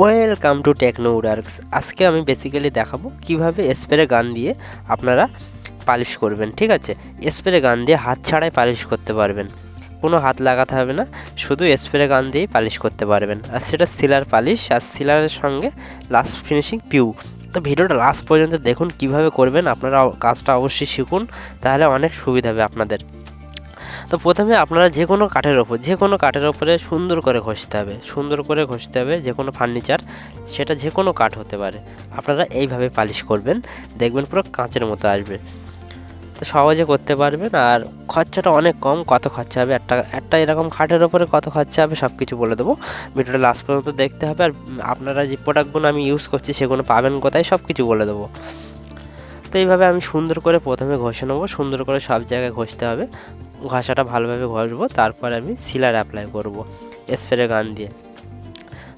Welcome to techno উডার্কস আজকে আমি basically দেখাবো কীভাবে স্প্রে গান দিয়ে আপনারা পালিশ করবেন, ঠিক আছে? স্প্রে গান দিয়ে হাত ছাড়াই পালিশ করতে পারবেন। কোনো হাত লাগাতে হবে না, শুধু স্প্রে গান দিয়েই পালিশ করতে পারবেন। আর সেটা সিলার পালিশ, আর সিলারের সঙ্গে লাস্ট ফিনিশিং পিউ তো ভিডিওটা লাস্ট পর্যন্ত দেখুন কীভাবে করবেন, আপনারা কাজটা অবশ্যই শিখুন, তাহলে অনেক সুবিধা হবে আপনাদের। তো প্রথমে আপনারা যে কোনো কাঠের ওপর, যে কোনো কাঠের ওপরে সুন্দর করে ঘষতে হবে, সুন্দর করে ঘষতে হবে যে কোনো ফার্নিচার, সেটা যে কোনো কাঠ হতে পারে। আপনারা এইভাবে পালিশ করবেন, দেখবেন পুরো কাঁচের মতো আসবে। তো সহজে করতে পারবেন আর খরচাটা অনেক কম, কত খরচা হবে, একটা একটা এরকম খাটের ওপরে কত খরচা হবে সব কিছু বলে দেবো। ভিডিওটা লাস্ট পর্যন্ত দেখতে হবে আর আপনারা যে প্রোডাক্টগুলো আমি ইউজ করছি সেগুলো পাবেন কোথায় সব কিছু বলে দেবো। তো এইভাবে আমি সুন্দর করে প্রথমে ঘষে নেব, সুন্দর করে সব জায়গায় ঘষতে হবে। ঘষাটা ভালোভাবে ঘষবো তারপর আমি সিলার অ্যাপ্লাই করব স্প্রে গান দিয়ে।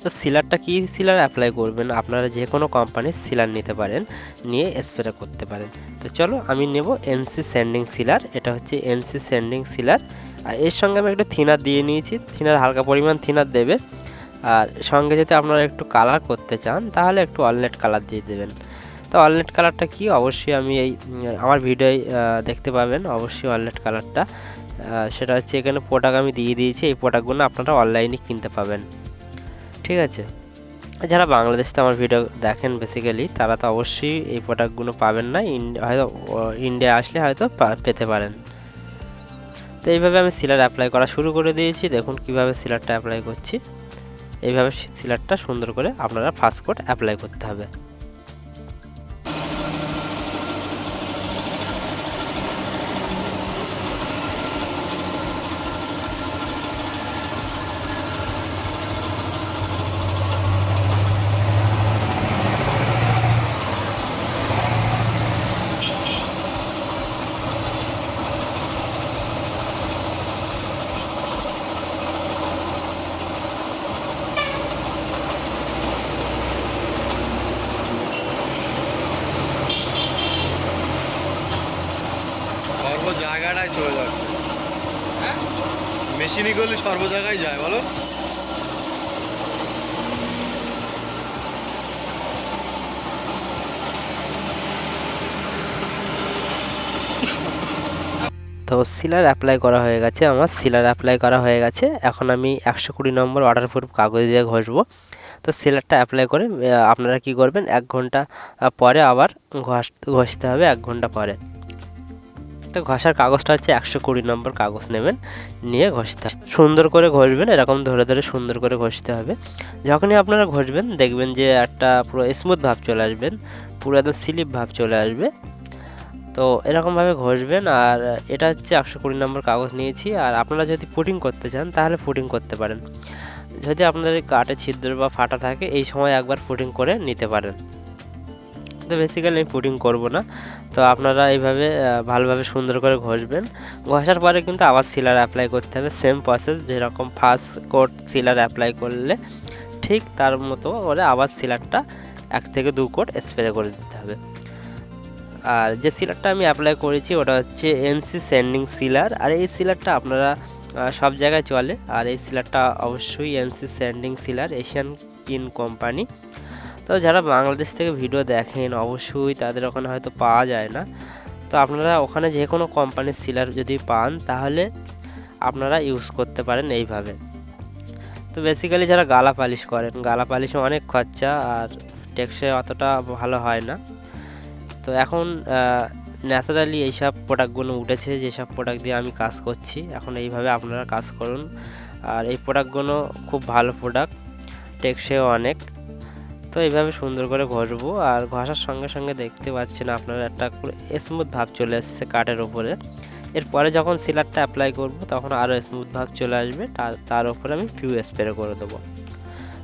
তো সিলারটা কী সিলার অ্যাপ্লাই করবেন? আপনারা যে কোনো কোম্পানির সিলার নিতে পারেন, নিয়ে স্প্রে করতে পারেন। তো চলো আমি নেব এনসি স্যান্ডিং সিলার এটা হচ্ছে এনসি স্যান্ডিং সিলার আর এর সঙ্গে আমি একটু থিনার দিয়ে নিয়েছি থিনার হালকা পরিমাণ থিনার দেবে। আর সঙ্গে যদি আপনারা একটু কালার করতে চান, তাহলে একটু অলনেট কালার দিয়ে দেবেন। তো অলনেট কালারটা কি? অবশ্যই আমি এই আমার ভিডিওয় দেখতে পাবেন। অবশ্যই অলনেট কালারটা। সেটা হচ্ছে এখানে প্রোডাক্ট আমি দিয়ে দিয়েছি। এই প্রোডাক্টগুলো আপনারা অনলাইনে কিনতে পাবেন। ঠিক আছে? যারা বাংলাদেশে আমার ভিডিও দেখেন বেসিক্যালি তারা তো অবশ্যই এই প্রোডাক্টগুলো পাবেন না। হয়তো ইন্ডিয়া আসলে হয়তো পেতে পারেন। তো এইভাবে আমি সিলার অ্যাপ্লাই করা শুরু করে দিয়েছি। দেখুন কীভাবে সিলারটা অ্যাপ্লাই করছি। এইভাবে সিলারটা সুন্দর করে আপনারা ফার্স্ট কোড অ্যাপ্লাই করতে হবে সর্ব জায়গাটায় চলে যাচ্ছে। মেশিনই করলে সর্ব জায়গায় যায় বলো। তো সিলার অ্যাপ্লাই করা হয়ে গেছে আমার সিলার অ্যাপ্লাই করা হয়ে গেছে। এখন আমি একশো কুড়ি নম্বর অর্ডার প্রুফ কাগজ দিয়ে ঘষবো। তো সিলারটা অ্যাপ্লাই করে আপনারা কি করবেন এক ঘণ্টা পরে আবার ঘষ ঘষতে হবে এক ঘণ্টা পরে। তো ঘষার কাগজটা হচ্ছে একশো কুড়ি নম্বর কাগজ নেবেন, নিয়ে ঘষতে সুন্দর করে ঘষবেন, এরকম ধরে ধরে সুন্দর করে ঘষতে হবে। যখনই আপনারা ঘষবেন, দেখবেন যে একটা পুরো স্মুথ ভাব চলে আসবেন পুরো একদম স্লিপ ভাব চলে আসবে। তো এরকমভাবে ঘষবেন, আর এটা হচ্ছে একশো কুড়ি নম্বর কাগজ নিয়েছি, আর আপনারা যদি পুটিং করতে চান, তাহলে পুটিং করতে পারেন। যদি আপনাদের কাটে ছিদ্র বা ফাটা থাকে, এই সময় একবার ফুটিং করে নিতে পারেন। তো বেসিক্যালি আমি পুটিং করব না। তো আপনারা এইভাবে ভালোভাবে সুন্দর করে ঘষবেন। ঘষার পরে কিন্তু আবার সিলার অ্যাপ্লাই করতে হবে। সেম প্রসেস যেরকম ফার্স্ট কোট সিলার অ্যাপ্লাই করলে ঠিক তার মতো করে আবার সিলারটা এক থেকে দু কোট স্প্রে করে দিতে হবে। আর যে সিলারটা আমি অ্যাপ্লাই করেছি, ওটা হচ্ছে এনসি স্যান্ডিং সিলার আর এই সিলারটা আপনারা সব জায়গায় চলে। আর এই সিলারটা অবশ্যই N C sanding sealer Asian কিন কোম্পানি তো যারা বাংলাদেশ থেকে ভিডিও দেখেন, অবশ্যই তাদের ওখানে হয়তো পাওয়া যায় না। তো আপনারা ওখানে যে কোনো কোম্পানির সিলার যদি পান, তাহলে আপনারা ইউজ করতে পারেন এইভাবে। তো বেসিক্যালি যারা গালা পালিশ করেন, গালা পালিশে অনেক খরচা আর টেকসই অতটা ভালো হয় না। তো এখন ন্যাচারালি এইসব প্রোডাক্টগুলো উঠেছে, যেসব প্রোডাক্ট দিয়ে আমি কাজ করছি, এখন এইভাবে আপনারা কাজ করুন। আর এই প্রোডাক্টগুলো খুব ভালো প্রোডাক্ট টেকসইও অনেক। তো এইভাবে সুন্দর করে ঘষবো। আর ঘষার সঙ্গে সঙ্গে দেখতে পাচ্ছেন আপনারা একটা স্মুথ ভাব চলে এসছে কাঠের ওপরে। এরপরে যখন সিলারটা অ্যাপ্লাই করব, তখন আরও স্মুথ ভাব চলে আসবে। তার উপরে আমি পিউ স্প্রে করে দেবো।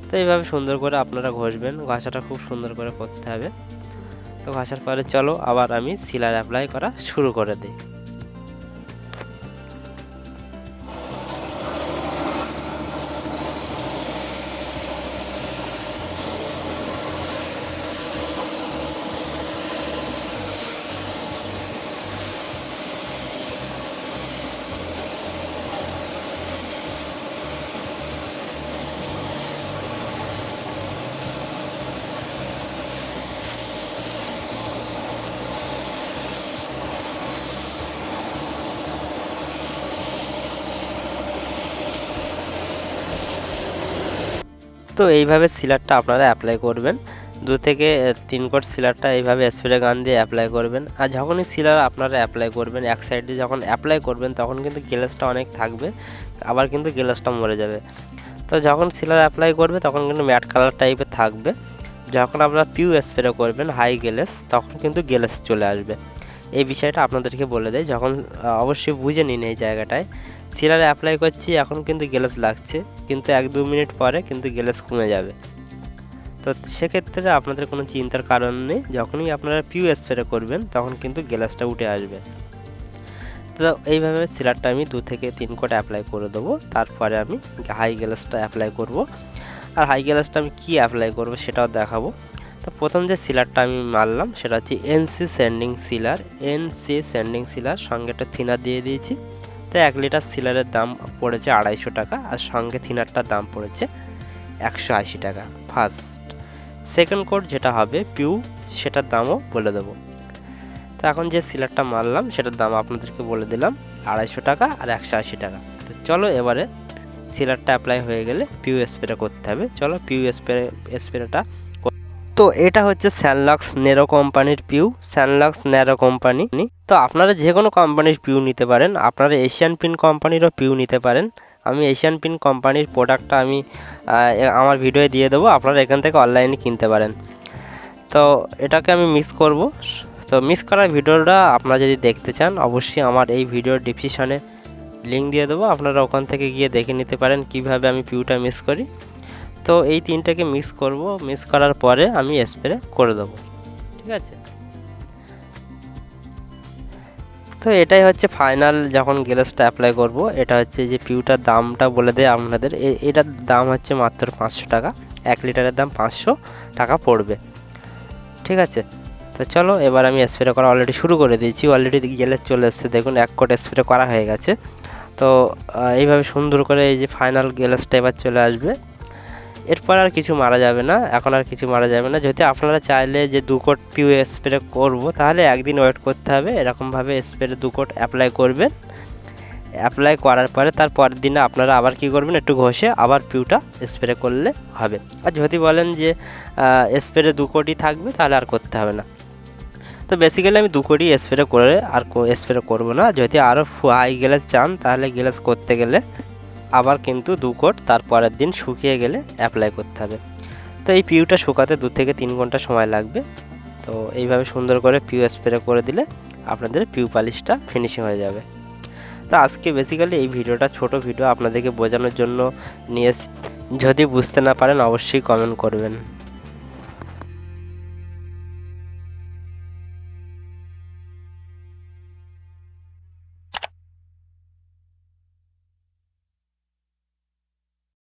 তো এইভাবে সুন্দর করে আপনারা ঘষবেন। ঘষাটা খুব সুন্দর করে করতে হবে। তো ঘষার পরে চলো, আবার আমি সিলার অ্যাপ্লাই করা শুরু করে দিই। তো এইভাবে সিলারটা আপনারা অ্যাপ্লাই করবেন। দু থেকে তিন কোট সিলারটা এইভাবে স্প্রে গান দিয়ে অ্যাপ্লাই করবেন। আর যখনই সিলার আপনারা অ্যাপ্লাই করবেন, এক সাইডে যখন অ্যাপ্লাই করবেন, তখন কিন্তু গ্লাসটা অনেক থাকবে, আবার কিন্তু গ্লাসটা মরে যাবে। তো যখন সিলার অ্যাপ্লাই করবে, তখন কিন্তু ম্যাট কালার টাইপের থাকবে। যখন আপনারা পিউ স্প্রে করবেন হাই গ্যালেস তখন কিন্তু গ্যালেস চলে আসবে। এই বিষয়টা আপনাদেরকে বলে দেয় যখন অবশ্যই বুঝে নিন এই জায়গাটায়। সিলার অ্যাপ্লাই করছি, এখন কিন্তু গ্যালেস লাগছে, কিন্তু এক দু মিনিট পরে কিন্তু গ্যালেস কমে যাবে। তো সেক্ষেত্রে আপনাদের কোনো চিন্তার কারণ নেই, যখনই আপনারা পিউ স্প্রে করবেন, তখন কিন্তু গ্যালাসটা উঠে আসবে। তো এইভাবে সিলারটা আমি দু থেকে তিন কোট অ্যাপ্লাই করে দেবো, তারপরে আমি হাই গ্যালাসটা অ্যাপ্লাই করব। আর হাই গ্যালাসটা আমি কী অ্যাপ্লাই করব সেটাও দেখাবো। তো প্রথম যে সিলারটা আমি মারলাম, সেটা হচ্ছে N C sanding sealer N C sanding sealer সঙ্গে একটা থিনার দিয়ে দিয়েছি। তো এক লিটার সিলারের দাম পড়েছে আড়াইশো টাকা আর সঙ্গে থিনারটার দাম পড়েছে একশো আশি টাকা। ফার্স্ট সেকেন্ড কোড যেটা হবে পিউ সেটার দামও বলে দেবো। তো এখন যে সিলারটা মারলাম, সেটার দাম আপনাদেরকে বলে দিলাম, আড়াইশো টাকা আর একশো আশি টাকা। তো চলো এবারে সিলারটা অ্যাপ্লাই হয়ে গেলে পিউ স্প্রে করতে হবে। চলো পিউ স্প্রে স্প্রেটা তো এটা হচ্ছে স্যানলক্স নেরো কোম্পানির পিউ, স্যানলক্স ন্যারো কোম্পানি। তো আপনারা যে কোনো কোম্পানির পিউ নিতে পারেন, আপনারা এশিয়ান পিন কোম্পানিরও পিউ নিতে পারেন। আমি এশিয়ান পিন কোম্পানির প্রোডাক্টটা আমি আমার ভিডিওয়ে দিয়ে দেবো, আপনারা এখান থেকে অনলাইনে কিনতে পারেন। তো এটাকে আমি মিক্স করব। তো মিক্স করার ভিডিওটা আপনারা যদি দেখতে চান, অবশ্যই আমার এই ভিডিওর ডিসক্রিপশানে লিঙ্ক দিয়ে দেবো। আপনারা ওখান থেকে গিয়ে দেখে নিতে পারেন কীভাবে আমি পিউটা মিক্স করি। তো এই তিনটাকে মিক্স করব। মিক্স করার পরে আমি স্প্রে করে দেবো। ঠিক আছে? তো এটাই হচ্ছে ফাইনাল যখন গ্লাসটা অ্যাপ্লাই করব, এটা হচ্ছে যে পিউটার দামটা বলে দেয় আপনাদের। এটার দাম হচ্ছে মাত্র পাঁচশো টাকা। এক লিটারের দাম পাঁচশো টাকা পড়বে। ঠিক আছে? তো চলো, এবার আমি স্প্রে করা অলরেডি শুরু করে দিয়েছি। অলরেডি গেলে চলে এসছে। দেখুন, এক কোট স্প্রে করা হয়ে গেছে। তো এইভাবে সুন্দর করে এই যে ফাইনাল গ্লাসটা এবার চলে আসবে। এরপর আর কিছু মারা যাবে না, এখন আর কিছু মারা যাবে না। যদি আপনারা চাইলে যে দু কোট পিউ স্প্রে করব, তাহলে একদিন ওয়েট করতে হবে, এরকমভাবে স্প্রে দু কোট অ্যাপ্লাই করবেন। অ্যাপ্লাই করার পরে তার পরের দিনে আপনারা আবার কি করবেন, একটু ঘষে আবার পিউটা স্প্রে করলে হবে। আর যদি বলেন যে স্প্রে দু কোটি থাকবে, তাহলে আর করতে হবে না। তো বেসিক্যালি আমি দু কোটি স্প্রে করে আর স্প্রে করব না। যদি আরও হাই গ্লাস চান, তাহলে গ্লাস করতে গেলে আবার কিন্তু দু কোট, তার পরের দিন শুকিয়ে গেলে অ্যাপ্লাই করতে হবে। তো এই পিউটা শুকাতে দু থেকে তিন ঘণ্টা সময় লাগবে। তো এইভাবে সুন্দর করে পিউ স্প্রে করে দিলে আপনাদের পিউ পালিশটা ফিনিশিং হয়ে যাবে। তো আজকে বেসিক্যালি এই ভিডিওটা ছোট ভিডিও আপনাদেরকে বোঝানোর জন্য নিয়ে যদি বুঝতে না পারেন, অবশ্যই কমেন্ট করবেন।